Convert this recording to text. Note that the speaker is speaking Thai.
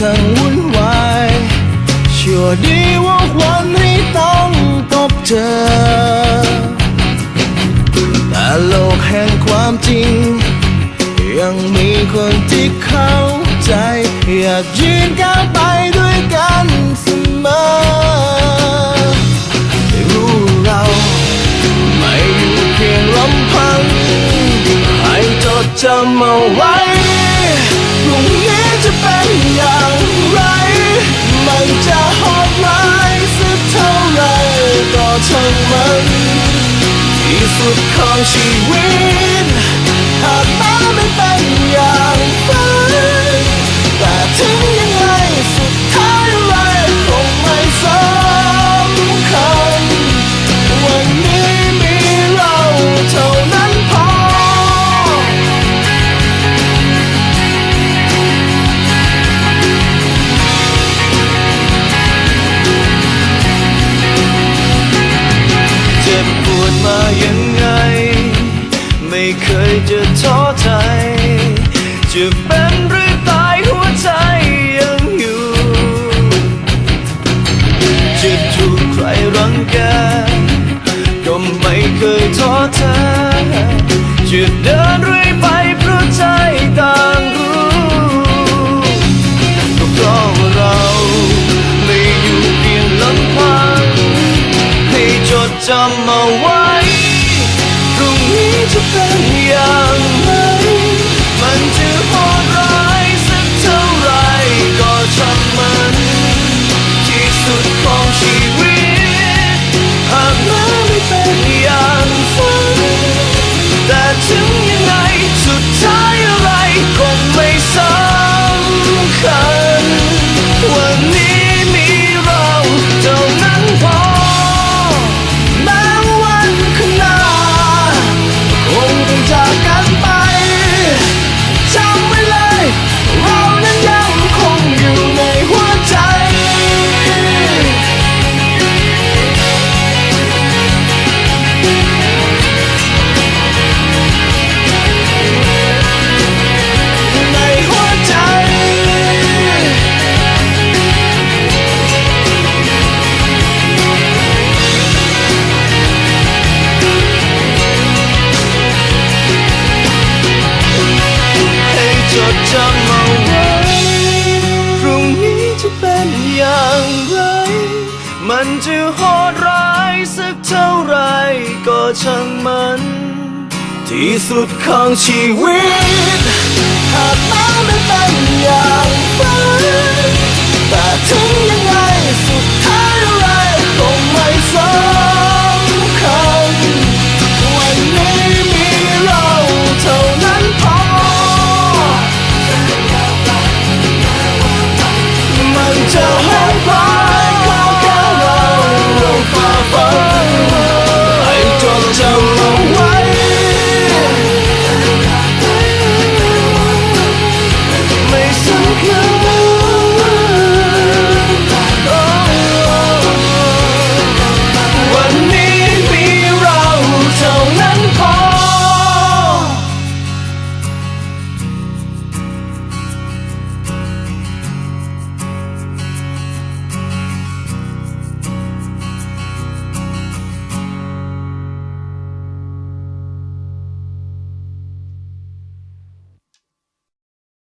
ช่างวุ่นวายชั่วดีว่กวนให้ต้องตบเจอแต่โลกแห่งความจริง ยังมีคนที่เข้าใจ อยากยืนก้าวไป สุดของชีวิตหากมาไม่เป็น จะเป็นหรือตายหัวใจยังอยู่ จะถูกใครรังแกก็ไม่เคยท้อแท้จะเดินเรื่อยไปเพราะใจต่างรู้ก็เพราะว่าเราไม่อยู่เพียงลำพังให้จดจำเอาไว้ พรุ่งนี้จะเป็นอย่างไร มัน มันจะโหดร้ายสักเท่าไรก็ช่างมัน ที่สุดของชีวิต